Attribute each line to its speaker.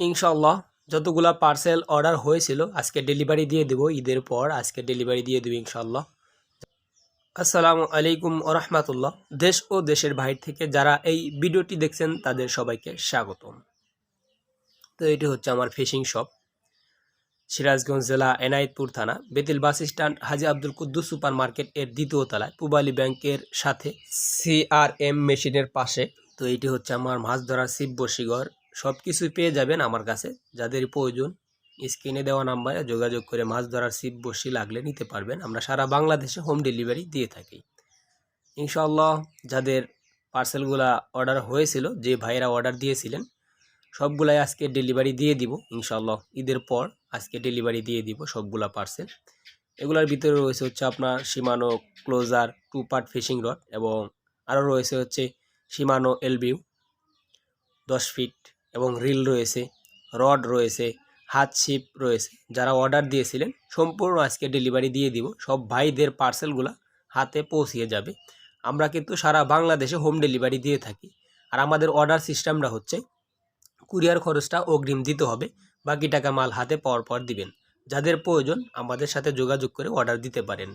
Speaker 1: ইনশাল্লাহ যতগুলা parcel order হয়েছিল, আজকে ডেলিভারি দিয়ে দেবো, ঈদের পর আজকে ডেলিভারি দিয়ে দেবো ইনশাল্লাহ আসসালামু আলাইকুম ওরহমাতুল্লাহ দেশ ও দেশের বাইরে থেকে যারা এই ভিডিওটি দেখছেন, তাদের সবাইকে স্বাগতম। তো এটি হচ্ছে আমার ফিশিং শপ, সিরাজগঞ্জ জেলা এনায়েতপুর থানা, Betil bus stand, Haji Abdul Kuddus super market এর দ্বিতীয় তলায়, পুবালি ব্যাংকের সাথে সিআরএম মেশিনের পাশে। তো এটি হচ্ছে আমার মাছ ধরার শিব বসিঘর। সব কিছুই পেয়ে যাবেন আমার কাছে। যাদের প্রয়োজন, স্ক্রিনে দেওয়া নাম্বারে যোগাযোগ করে মাছ ধরার শিব বসি লাগলে নিতে পারবেন। আমরা সারা বাংলাদেশে হোম ডেলিভারি দিয়ে থাকি। ইনশাল্লাহ যাদের পার্সেলগুলা অর্ডার হয়েছিল, যে ভাইয়েরা অর্ডার দিয়েছিলেন, সবগুলাই আজকে ডেলিভারি দিয়ে দিব। ইনশাল্লাহ ঈদের পর আজকে ডেলিভারি দিয়ে দিব সবগুলা পার্সেল এগুলোর ভিতরে রয়েছে হচ্ছে আপনার সীমানো closer two part fishing rod এবং আরও রয়েছে হচ্ছে সীমানো এলবিউ দশ ফিট এবং রিল রয়েছে, রড রয়েছে হাত শিপ রয়েছে। যারা অর্ডার দিয়েছিলেন, সম্পূর্ণ আজকে ডেলিভারি দিয়ে দিব। সব ভাইদের পার্সেলগুলো হাতে পৌঁছিয়ে যাবে। আমরা কিন্তু সারা বাংলাদেশে হোম ডেলিভারি দিয়ে থাকি। আর আমাদের অর্ডার সিস্টেমটা হচ্ছে, কুরিয়ার খরচটা অগ্রিম দিতে হবে, বাকি টাকা মাল হাতে পাওয়ার পর দিবেন। যাদের প্রয়োজন, আমাদের সাথে যোগাযোগ করে অর্ডার দিতে পারেন।